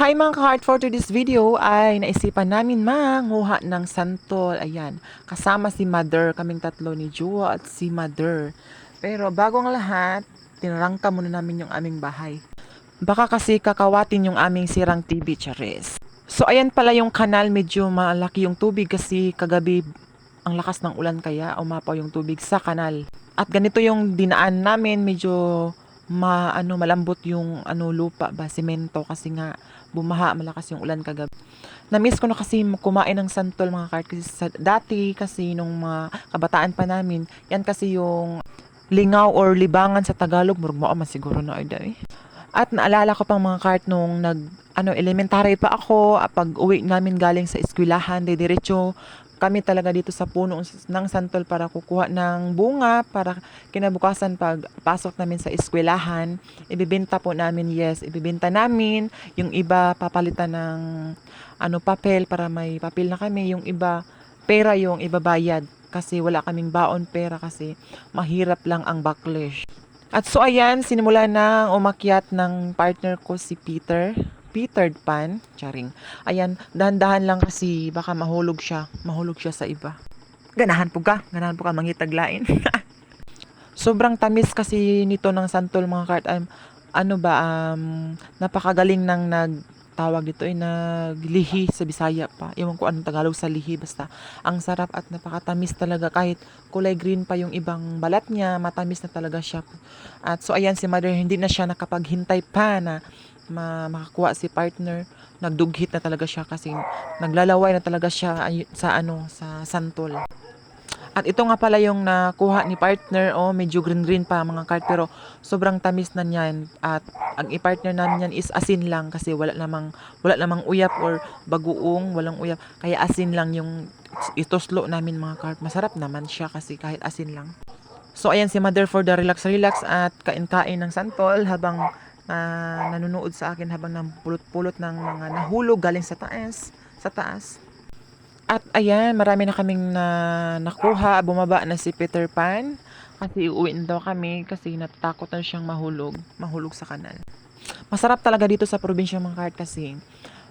Hi mga ka-heart for today's video ay naisipan namin manguha ng santol. Ayan, kasama si Mother, kaming tatlo ni Jua at si Mother. Pero bago ang lahat, tinarangka muna namin yung aming bahay. Baka kasi kakawatin yung aming sirang TV, Charis. So ayan pala yung kanal, medyo malaki yung tubig kasi kagabi ang lakas ng ulan kaya umapaw yung tubig sa kanal. At ganito yung dinaan namin, medyo ma ano malambot yung ano lupa ba semento kasi nga bumaha malakas yung ulan kagabi. Na-miss ko na kasi kumain ng santol mga kart kasi sa, dati kasi nung mga kabataan pa namin, yan kasi yung lingaw or libangan sa Tagalog, murag mo man siguro na ay dai. At naalala ko pang mga kart nung nag ano elementary pa ako, ah, pag uwi namin galing sa eskwelahan, de diretso kami talaga dito sa puno ng santol para kukuha ng bunga para kinabukasan pag pasok namin sa eskwelahan, ibibenta po namin, yes, ibibenta namin, yung iba papalitan ng ano papel para may papel na kami, yung iba pera yung ibabayad kasi wala kaming baon pera kasi mahirap lang ang backlash. At so ayan, sinimula na umakyat ng partner ko si Peter. Peter Pan, charing. Ayan, dahan-dahan lang kasi baka mahulog siya. Mahulog siya sa iba. Ganahan po ka. Ganahan po ka mangitaglain. Sobrang tamis kasi nito ng santol mga kart. Um, ano ba, um, napakagaling ng nag tawag dito ay naglihi sa Bisaya pa. Ewan ko anong Tagalog sa lihi basta ang sarap at napakatamis talaga kahit kulay green pa yung ibang balat niya, matamis na talaga siya. At so ayan si mother hindi na siya nakapaghintay pa na ma makakuha si partner. Nagdughit na talaga siya kasi naglalaway na talaga siya sa ano sa santol. At ito nga pala yung nakuha ni partner, oh, medyo green-green pa mga cart, pero sobrang tamis na niyan. At ang i-partner namin yan is asin lang kasi wala namang, wala namang uyap or bagoong, walang uyap. Kaya asin lang yung itoslo namin mga cart. Masarap naman siya kasi kahit asin lang. So ayan si mother for the relax-relax at kain-kain ng santol habang ah, nanonood sa akin habang napulot-pulot ng mga nahulog galing sa taas. Sa taas. At ayan, marami na kaming na nakuha. Bumaba na si Peter Pan. Kasi uuwi daw kami kasi natatakot na siyang mahulog. Mahulog sa kanal. Masarap talaga dito sa probinsya mga kahit kasi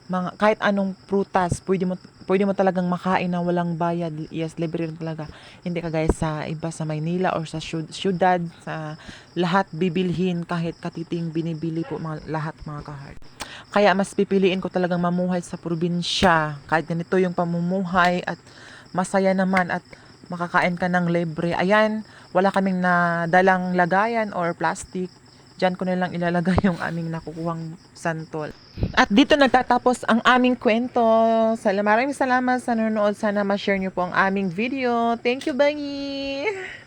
mga, kahit anong prutas, pwede mo, pwede mo talagang makain na walang bayad. Yes, libre rin talaga. Hindi kagaya sa iba sa Maynila or sa syud- syudad, sa lahat bibilhin kahit katiting binibili po mga, lahat mga kahart. Kaya mas pipiliin ko talagang mamuhay sa probinsya. Kahit ganito yung pamumuhay at masaya naman at makakain ka ng libre. Ayan, wala kaming nadalang lagayan or plastic. Diyan ko na lang ilalagay yung aming nakukuhang santol. At dito nagtatapos ang aming kwento. Maraming salamat sa nanonood. Sana ma-share nyo po ang aming video. Thank you, bye!